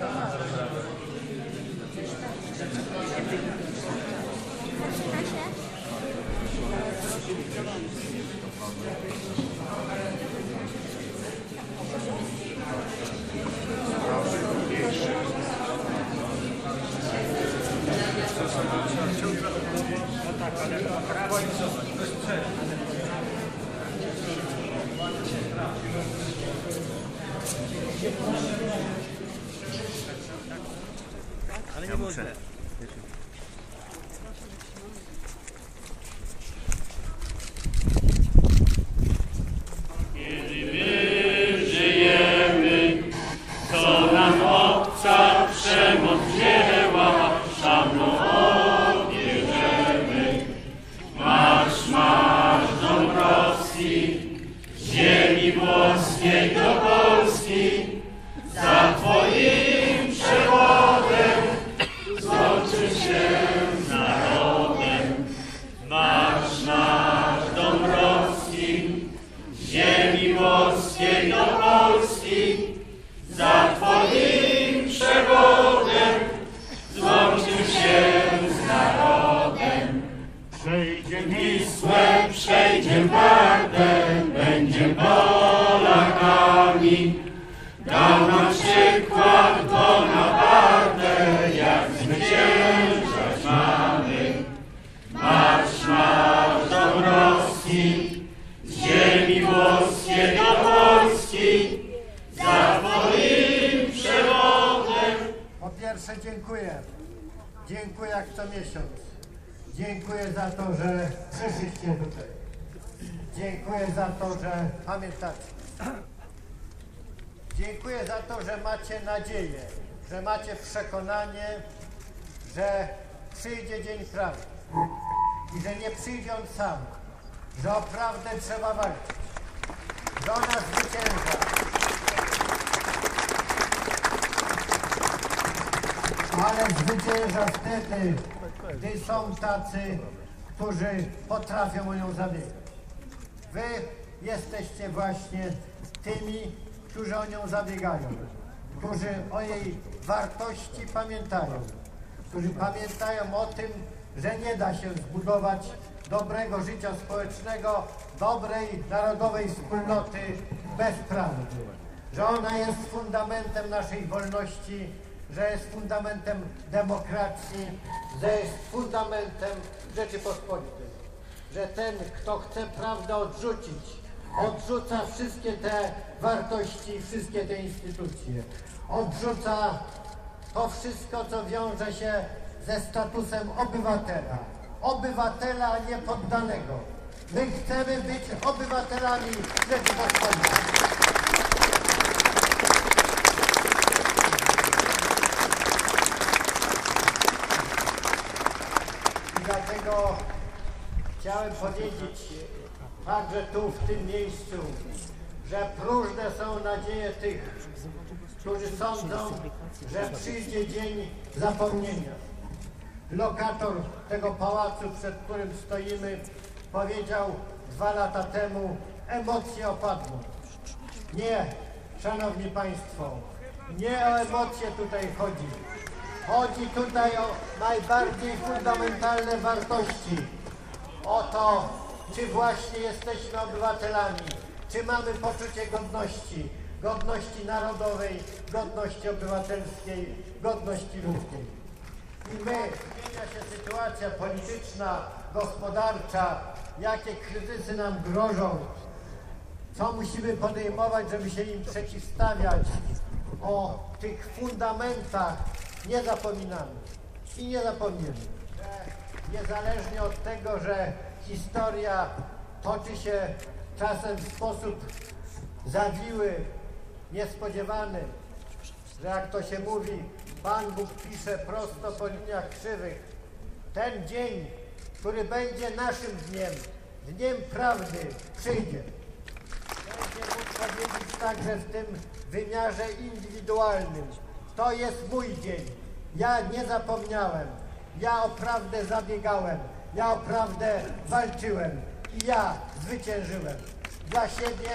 Gracias. Ja muszę. Co za to, że przyszliście tutaj. Dziękuję za to, że pamiętacie. Dziękuję za to, że macie nadzieję, że macie przekonanie, że przyjdzie dzień prawdy i że nie przyjdzie on sam, że o prawdę trzeba walczyć, że ona zwycięża. ale zwycięża wtedy, gdy są tacy, którzy potrafią nią zabiegać. Wy jesteście właśnie tymi, którzy o nią zabiegają, którzy o jej wartości pamiętają, którzy pamiętają o tym, że nie da się zbudować dobrego życia społecznego, dobrej narodowej wspólnoty bez prawdy, że ona jest fundamentem naszej wolności, że jest fundamentem demokracji, że jest fundamentem Rzeczypospolitej. Że ten, kto chce prawdę odrzucić, odrzuca wszystkie te wartości, wszystkie te instytucje. Odrzuca to wszystko, co wiąże się ze statusem obywatela. Obywatela, a nie poddanego. My chcemy być obywatelami Rzeczypospolitej. I dlatego chciałem powiedzieć także tu, w tym miejscu, że próżne są nadzieje tych, którzy sądzą, że przyjdzie dzień zapomnienia. Lokator tego pałacu, przed którym stoimy, powiedział dwa lata temu, emocje opadną. Nie, szanowni państwo, nie o emocje tutaj chodzi. Chodzi tutaj o najbardziej fundamentalne wartości. O to, czy właśnie jesteśmy obywatelami, czy mamy poczucie godności, godności narodowej, godności obywatelskiej, godności ludzkiej. I my, zmienia się sytuacja polityczna, gospodarcza, jakie kryzysy nam grożą, co musimy podejmować, żeby się im przeciwstawiać. O tych fundamentach nie zapominamy i nie zapomniemy, niezależnie od tego, że historia toczy się czasem w sposób zawiły, niespodziewany, że jak to się mówi, Pan Bóg pisze prosto po liniach krzywych. Ten dzień, który będzie naszym dniem, dniem prawdy, przyjdzie. Będzie mógł powiedzieć także w tym wymiarze indywidualnym. To jest mój dzień. Ja nie zapomniałem. Ja o prawdę zabiegałem. Ja o prawdę walczyłem. I ja zwyciężyłem. Dla siebie,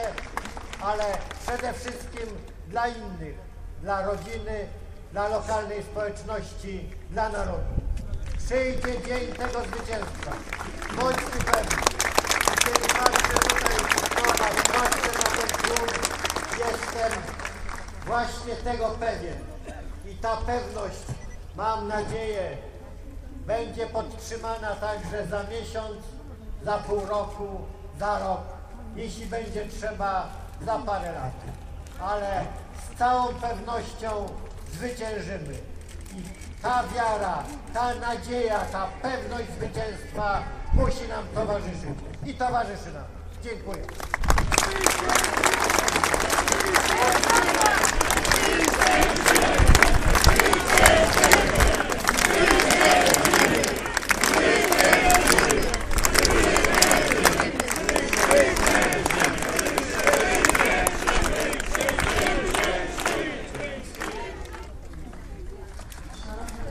ale przede wszystkim dla innych. Dla rodziny, dla lokalnej społeczności, dla narodu. Przyjdzie dzień tego zwycięstwa. Bądźmy pewni. Kiedy patrzę tutaj nas, patrzę na ten tłum, jestem właśnie tego pewien. I ta pewność, mam nadzieję, będzie podtrzymana także za miesiąc, za pół roku, za rok, jeśli będzie trzeba, za parę lat. Ale z całą pewnością zwyciężymy. I ta wiara, ta nadzieja, ta pewność zwycięstwa musi nam towarzyszyć. I towarzyszy nam. Dziękuję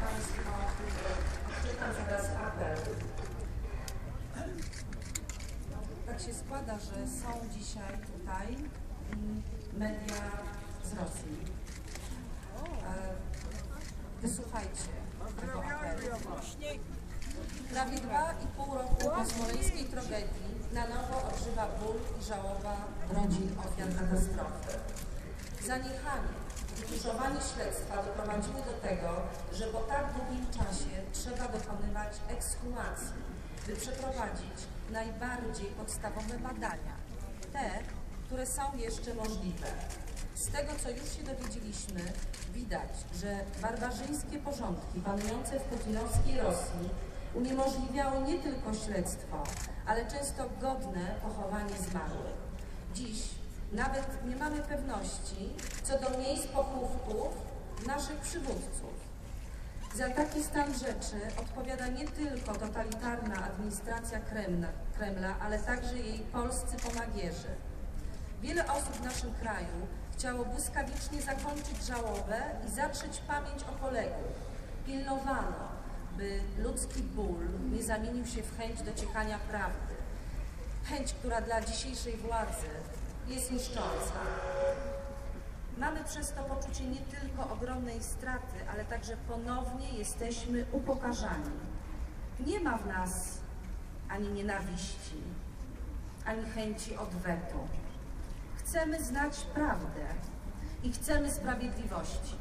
Państwo, czytam zaraz apel. Tak składa, że są dzisiaj tutaj media z Rosji. E, Wysłuchajcie tego apelu. Prawie dwa i pół roku po smoleńskiej tragedii na nowo odżywa ból i żałoba rodzin ofiar katastrofy. Zaniechanie, wytuszowanie śledztwa doprowadziły do tego, że po tak długim czasie trzeba dokonywać ekshumacji, by przeprowadzić najbardziej podstawowe badania, te, które są jeszcze możliwe. Z tego, co już się dowiedzieliśmy, widać, że barbarzyńskie porządki panujące w putinowskiej Rosji uniemożliwiały nie tylko śledztwo, ale często godne pochowanie zmarłych. Dziś nawet nie mamy pewności co do miejsc pochówków naszych przywódców. Za taki stan rzeczy odpowiada nie tylko totalitarna administracja Kremla, Kremla, ale także jej polscy pomagierzy. Wiele osób w naszym kraju chciało błyskawicznie zakończyć żałobę i zatrzeć pamięć o poległych. Pilnowano, by ludzki ból nie zamienił się w chęć dociekania prawdy. Chęć, która dla dzisiejszej władzy jest niszcząca. Mamy przez to poczucie nie tylko ogromnej straty, ale także ponownie jesteśmy upokarzani. Nie ma w nas ani nienawiści, ani chęci odwetu. Chcemy znać prawdę i chcemy sprawiedliwości.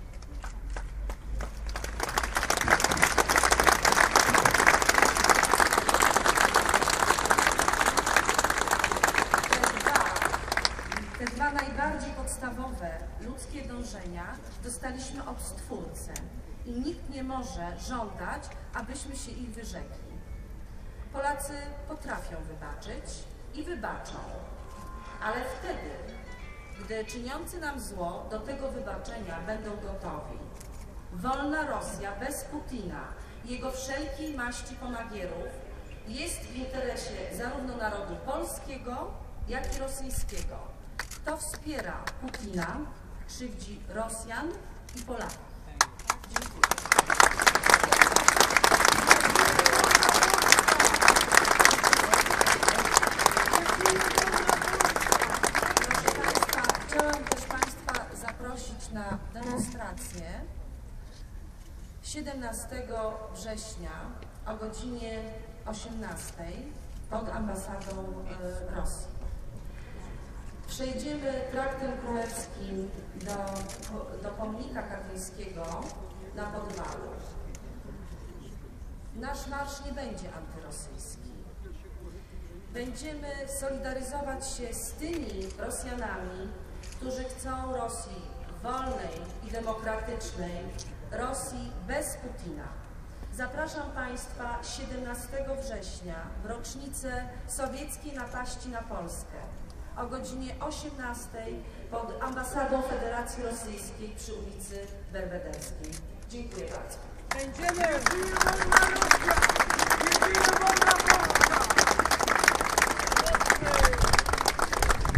Te dwa, te dwa najbardziej podstawowe ludzkie dążenia dostaliśmy od Stwórcy i nikt nie może żądać, abyśmy się ich wyrzekli. Polacy potrafią wybaczyć i wybaczą, ale wtedy, gdy czyniący nam zło do tego wybaczenia będą gotowi. Wolna Rosja bez Putina jego wszelkiej maści pomagierów jest w interesie zarówno narodu polskiego, jak i rosyjskiego. Kto wspiera Putina, krzywdzi Rosjan i Polaków. Dziękuję. Proszę Państwa, chciałam też Państwa zaprosić na demonstrację 17 września o godzinie 18 pod ambasadą e, Rosji. Przejdziemy traktem królewskim do, do pomnika katyńskiego na Podwalu. Nasz marsz nie będzie antyrosyjski. Będziemy solidaryzować się z tymi Rosjanami, którzy chcą Rosji wolnej i demokratycznej, Rosji bez Putina. Zapraszam Państwa 17 września w rocznicę sowieckiej napaści na Polskę o godzinie 18 pod ambasadą Federacji Rosyjskiej przy ulicy Belwederskiej. Dziękuję bardzo. Będziemy!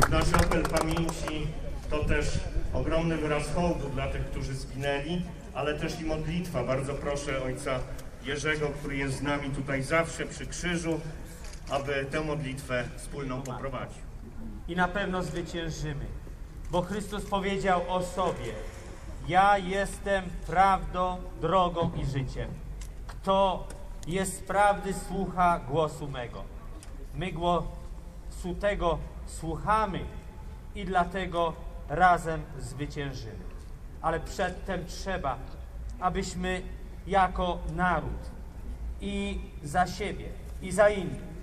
Nasz apel pamięci to też ogromny wyraz hołdu dla tych, którzy zginęli, ale też i modlitwa. Bardzo proszę Ojca Jerzego, który jest z nami tutaj zawsze przy krzyżu, aby tę modlitwę wspólną poprowadził. I na pewno zwyciężymy. Bo Chrystus powiedział o sobie: Ja jestem prawdą, drogą i życiem. Kto jest prawdy, słucha głosu mego. My głosu tego słuchamy i dlatego razem zwyciężymy. Ale przedtem trzeba, abyśmy jako naród i za siebie, i za innych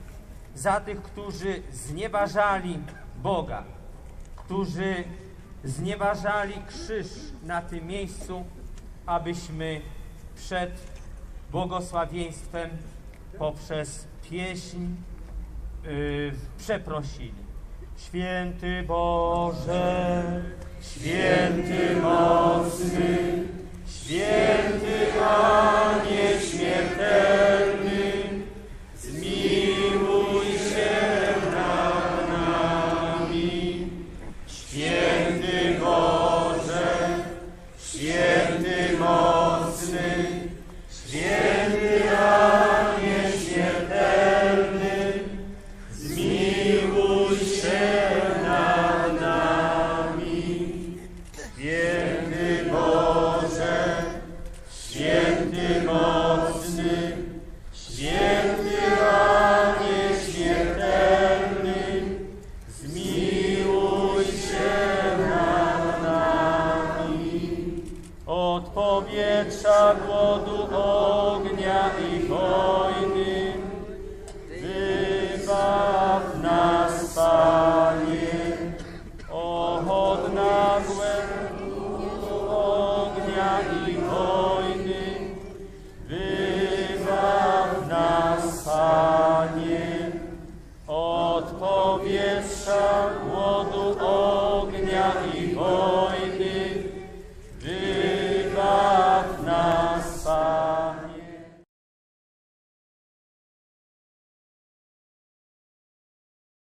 za tych, którzy znieważali Boga, którzy znieważali krzyż na tym miejscu, abyśmy przed błogosławieństwem poprzez pieśń yy, przeprosili. Święty Boże, święty mocny, święty Panie śmiertelny,